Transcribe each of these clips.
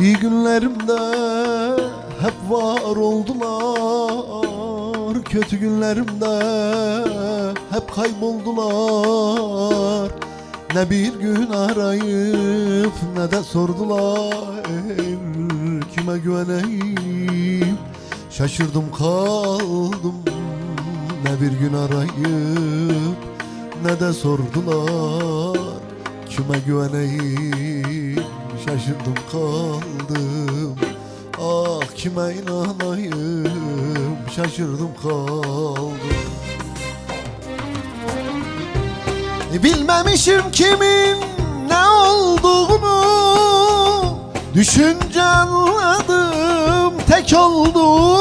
İyi günlerimde hep var oldular Kötü günlerimde hep kayboldular. Ne bir gün arayıp ne de sordular Kime güveneyim? Şaşırdım kaldım. Ne bir gün arayıp ne de sordular Kime güveneyim? Şaşırdım kaldım. Ah kime inanayım şaşırdım kaldım. E, Bilmemişim kimin ne olduğunu. Düşünce anladım tek olduğumu.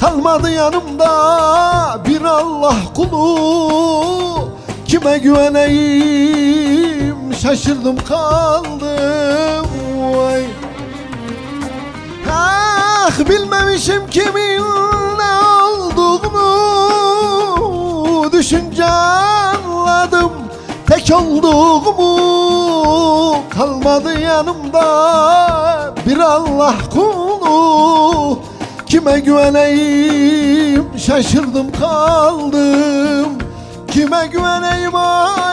Kalmadı yanımda bir Allah kulu. Kime güveneyim? Şaşırdım kaldım. Vay. Ah bilmemişim kimin ne olduğunu. Düşünce anladım tek olduğumu. Kalmadı yanımda bir Allah kulu. Kime güveneyim? Şaşırdım kaldım. Kime güveneyim? ay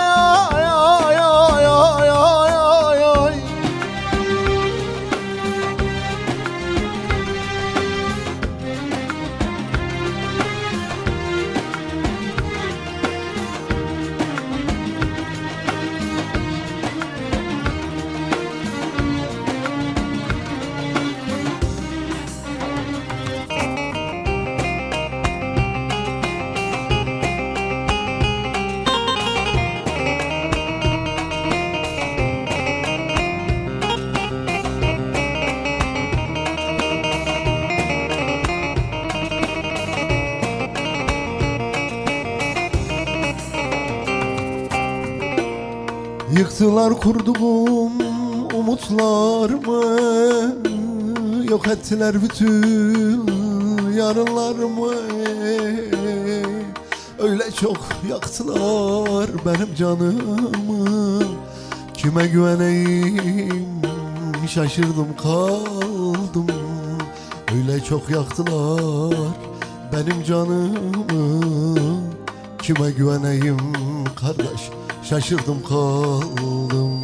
Yıktılar kurduğum umutlarımı Yok ettiler bütün yarınlarımı Öyle çok yaktılar benim canımı. Kime güveneyim? Şaşırdım kaldım. Öyle çok yaktılar benim canımı Kime güveneyim kardeş? Şaşırdım kaldım.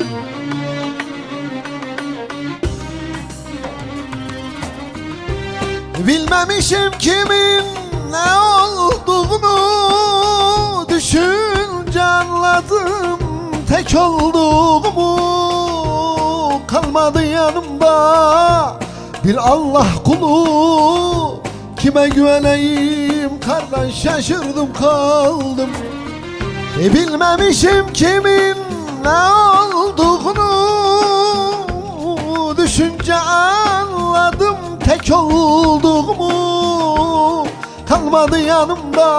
Bilmemişim kimin ne olduğunu. Düşünce anladım tek olduğumu. Kalmadı yanımda bir Allah kulu. Kime güveneyim kardeş şaşırdım kaldım. E bilmemişim kimin ne olduğunu. Düşünce anladım tek olduğumu. Kalmadı yanımda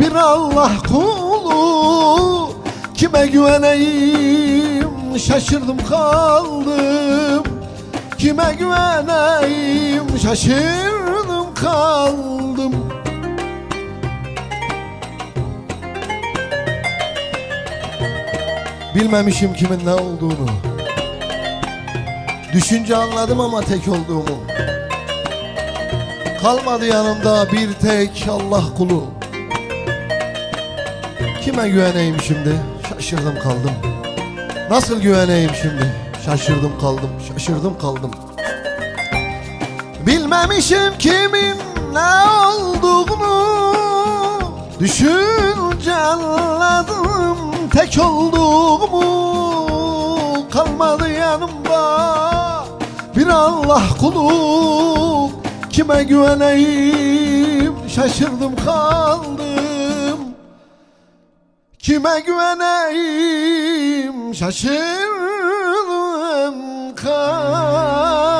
bir Allah kulu. Kime güveneyim? Şaşırdım kaldım. Kime güveneyim? Şaşırdım kaldım Bilmemişim kimin ne olduğunu. Düşünce anladım ama tek olduğumu. Kalmadı yanımda bir tek Allah kulu. Kime güveneyim şimdi? Şaşırdım kaldım. Nasıl güveneyim şimdi? Şaşırdım kaldım, şaşırdım kaldım. Bilmemişim kimin ne olduğunu Anladım tek olduğumu. Kalmadı yanımda bir Allah kulu. Kime güveneyim? Şaşırdım kaldım. Kime güveneyim? Şaşırdım kaldım